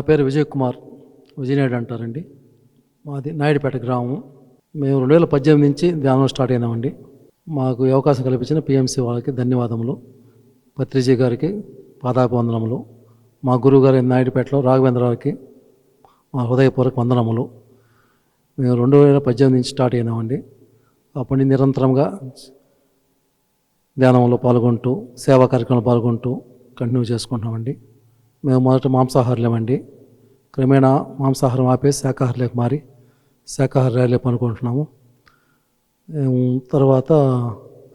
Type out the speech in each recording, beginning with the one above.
నా పేరు విజయ్ కుమార్ విజయనాయుడు అంటారండి. మాది నాయుడుపేట గ్రామం. మేము రెండు వేల పద్దెనిమిది నుంచి ధ్యానం స్టార్ట్ అయినామండి. మాకు అవకాశం కల్పించిన పిఎంసి వాళ్ళకి ధన్యవాదములు. పత్రిజీ గారికి పాదాభివందనములు. మా గురువు గారి నాయుడుపేటలో రాఘవేంద్రరావుకి మా హృదయపూర్వక వందనములు. మేము రెండు వేల పద్దెనిమిది నుంచి స్టార్ట్ అయినామండి. అప్పటి నిరంతరంగా ధ్యానంలో పాల్గొంటూ సేవా కార్యక్రమంలో పాల్గొంటూ కంటిన్యూ చేసుకుంటున్నామండి. మేము మొదట మాంసాహారులేమండి. క్రమేణా మాంసాహారం ఆపేసి శాకాహారులకు మారి శాకాహారాలే అనుకుంటున్నాము మేము తర్వాత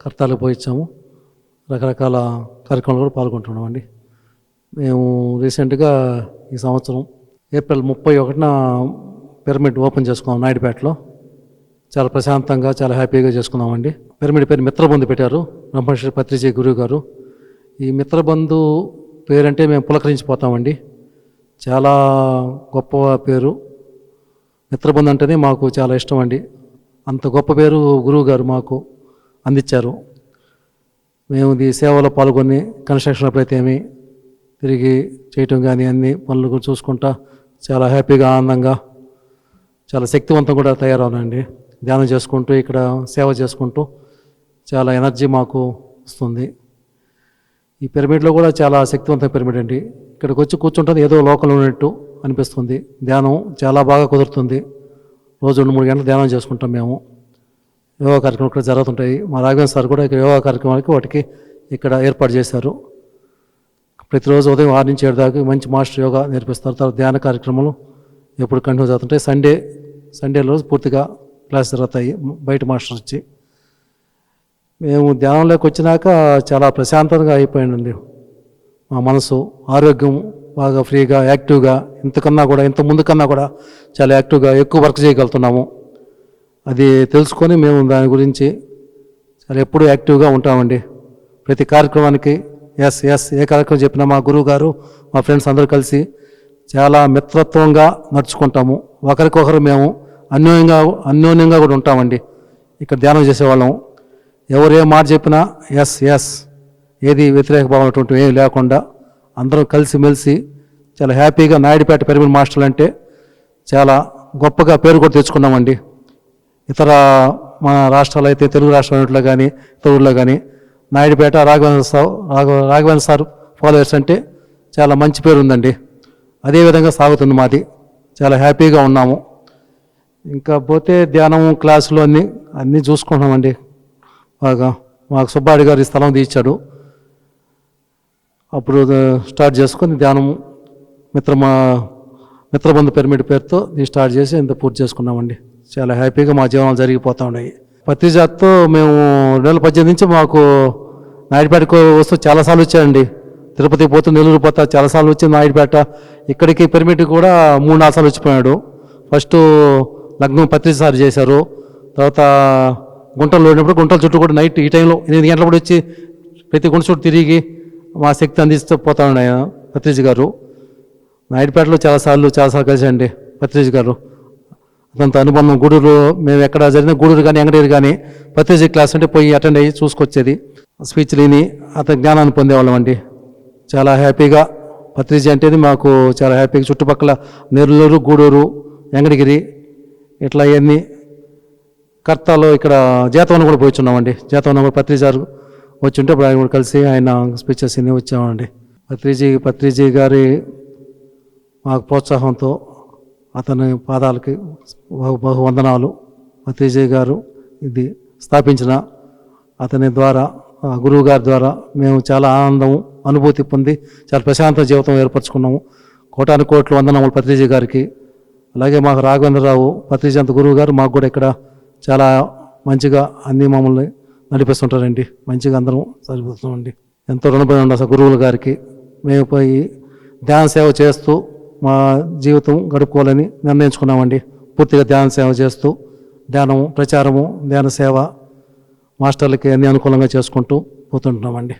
కర్తాలకు పోయిచ్చాము రకరకాల కార్యక్రమాలు కూడా పాల్గొంటున్నామండి. మేము రీసెంట్గా ఈ సంవత్సరం ఏప్రిల్ ముప్పై ఒకటిన పిరమిడ్ ఓపెన్ చేసుకున్నాం నాయుడుపేటలో. చాలా ప్రశాంతంగా చాలా హ్యాపీగా చేసుకున్నామండి. పిరమిడ్ పేరు మిత్రబంధు పెట్టారు. బ్రహ్మశ్రీ పత్రిజీ గురువు గారు ఈ మిత్రబంధు పేరంటే మేము పులకరించిపోతామండి. చాలా గొప్ప పేరు. మిత్రబంధు అంటేనే మాకు చాలా ఇష్టం అండి అంత గొప్ప పేరు గురువు గారు మాకు అందించారు. మేము ఈ సేవలో పాల్గొని కన్స్ట్రక్షన్ అప్పుడైతేమి తిరిగి చేయటం కానీ అన్ని పనులు చూసుకుంటా చాలా హ్యాపీగా ఆనందంగా చాలా శక్తివంతం కూడా తయారవునండి ధ్యానం చేసుకుంటూ ఇక్కడ సేవ చేసుకుంటూ చాలా ఎనర్జీ మాకు వస్తుంది. ఈ పిరమిడ్లో కూడా చాలా శక్తివంతమైన పిరమిడ్ అండి. ఇక్కడికి వచ్చి కూర్చుంటుంది ఏదో లోకల్ ఉన్నట్టు అనిపిస్తుంది. ధ్యానం చాలా బాగా కుదురుతుంది. రోజు రెండు మూడు గంటలు ధ్యానం చేసుకుంటాం మేము. యోగా కార్యక్రమం ఇక్కడ జరుగుతుంటాయి. మా రాఘవేంద్ర సార్ కూడా ఇక్కడ యోగా కార్యక్రమాలకి వాటికి ఇక్కడ ఏర్పాటు చేశారు. ప్రతిరోజు ఉదయం ఆరు నుంచి ఏడు దాకా మంచి మాస్టర్ యోగా నేర్పిస్తారు. తర్వాత ధ్యాన కార్యక్రమాలు ఎప్పుడు కంటిన్యూ జరుగుతుంటాయి. సండే సండే రోజు పూర్తిగా క్లాస్ జరుగుతాయి. బయట మాస్టర్ వచ్చి మేము ధ్యానంలోకి వచ్చినాక చాలా ప్రశాంతంగా అయిపోయిందండి. మా మనసు ఆరోగ్యం బాగా ఫ్రీగా యాక్టివ్గా ఇంతకన్నా కూడా ఇంత ముందు కన్నా కూడా చాలా యాక్టివ్గా ఎక్కువ వర్క్ చేయగలుగుతున్నాము. అది తెలుసుకొని మేము దాని గురించి చాలా ఎప్పుడూ యాక్టివ్గా ఉంటామండి. ప్రతి కార్యక్రమానికి ఎస్ ఎస్ ఏ కార్యక్రమం చెప్పినా మా గురువు గారు మా ఫ్రెండ్స్ అందరూ కలిసి చాలా మిత్రత్వంగా నడుచుకుంటాము. ఒకరికొకరు మేము అన్యోన్యంగా అన్యోన్యంగా కూడా ఉంటామండి. ఇక్కడ ధ్యానం చేసేవాళ్ళం. ఎవరు ఏ మాట చెప్పినా ఎస్ ఎస్ ఏది వ్యతిరేక భావం అటువంటి ఏమి లేకుండా అందరం కలిసిమెలిసి చాలా హ్యాపీగా నాయుడుపేట పిరమిడ్ మాస్టర్లు అంటే చాలా గొప్పగా పేరు కూడా తెచ్చుకున్నామండి. ఇతర మన రాష్ట్రాలు అయితే తెలుగు రాష్ట్రాలలో కానీ ఇతర ఊళ్ళో కానీ Naidupeta Raghavendra sir Raghava Raghavendra sir followers అంటే చాలా మంచి పేరు ఉందండి. అదేవిధంగా సాగుతుంది మాది. చాలా హ్యాపీగా ఉన్నాము. ఇంకా పోతే ధ్యానం క్లాసులు అన్నీ అన్నీ చూసుకుంటున్నామండి. మాకు సుబ్బాడి గారు ఈ స్థలం తీర్చాడు. అప్పుడు స్టార్ట్ చేసుకొని ధ్యానం మిత్రమా మిత్రబంధు పిరమిడ్ పేరుతో దీన్ని స్టార్ట్ చేసి ఇంత పూర్తి చేసుకున్నామండి. చాలా హ్యాపీగా మా జీవనాలు జరిగిపోతూ ఉన్నాయి. పత్రిజాత్తో మేము రెండు వేల పద్దెనిమిది నుంచి మాకు నాయుడుపేటకు వస్తూ చాలాసార్లు వచ్చాయండి తిరుపతి పోతూ నెల్లూరు పోతా చాలాసార్లు వచ్చింది నాయుడుపేట. ఇక్కడికి పిరమిడ్ కూడా మూడు నాలుగు సార్లు వచ్చిపోయాడు. ఫస్ట్ లగ్నం పత్రిక సార్ చేశారు. తర్వాత గుంటలు లోడినప్పుడు గుంటల చుట్టూ కూడా నైట్ ఈ టైంలో ఎనిమిది కూడా వచ్చి ప్రతి గుంట చుట్టూ తిరిగి మా శక్తి అందిస్తూ పోతా ఉన్నాయి ఆయన పత్రిజీ గారు. నాయుడుపేటలో చాలాసార్లు చాలాసార్లు కలిసండి పత్రిజ్ గారు. అతనితో అనుబంధం గూడూరు మేము ఎక్కడ జరిగిన గూడూరు కానీ ఎంగడేరు కానీ పత్రిజ్ క్లాస్ అంటే పోయి అటెండ్ అయ్యి చూసుకొచ్చేది. స్పీచ్ లేని అతని జ్ఞానాన్ని పొందేవాళ్ళం అండి. చాలా హ్యాపీగా పత్రిజీ అంటేది మాకు చాలా హ్యాపీగా చుట్టుపక్కల నెల్లూరు గూడూరు ఎంగడగిరి ఇట్లా ఇవన్నీ కర్తాలో ఇక్కడ జాతవనం కూడా పోయిచున్నామండి. జాతవనం కూడా పత్రిజారు వచ్చి ఉంటే ఇప్పుడు ఆయన కూడా కలిసి ఆయన స్పీచెస్ అన్ని వచ్చామండి. పత్రిజీ పత్రిజీ గారి మాకు ప్రోత్సాహంతో అతని పాదాలకి బహు బహువందనాలు పత్రిజీ గారు ఇది స్థాపించిన అతని ద్వారా గురువు గారి ద్వారా మేము చాలా ఆనందం అనుభూతి పొంది చాలా ప్రశాంత జీవితం ఏర్పరచుకున్నాము. కోటాను కోట్లు వందనములు పత్రిజీ గారికి. అలాగే మాకు రాఘవేంద్రరావు పత్రిజంత గురువు గారు మాకు కూడా ఇక్కడ చాలా మంచిగా అన్ని మమ్మల్ని నడిపిస్తుంటారండి. మంచిగా అందరం సరిపోతున్నామండి. ఎంతో రుణపడి ఉండాలి సార్ గురువుల గారికి మేము పోయి ధ్యాన సేవ చేస్తూ మా జీవితం గడుపుకోవాలని నిర్ణయించుకున్నామండి. పూర్తిగా ధ్యాన సేవ చేస్తూ ధ్యానము ప్రచారము ధ్యాన సేవ మాస్టర్లకి అన్ని అనుకూలంగా చేసుకుంటూ పోతుంటున్నామండి.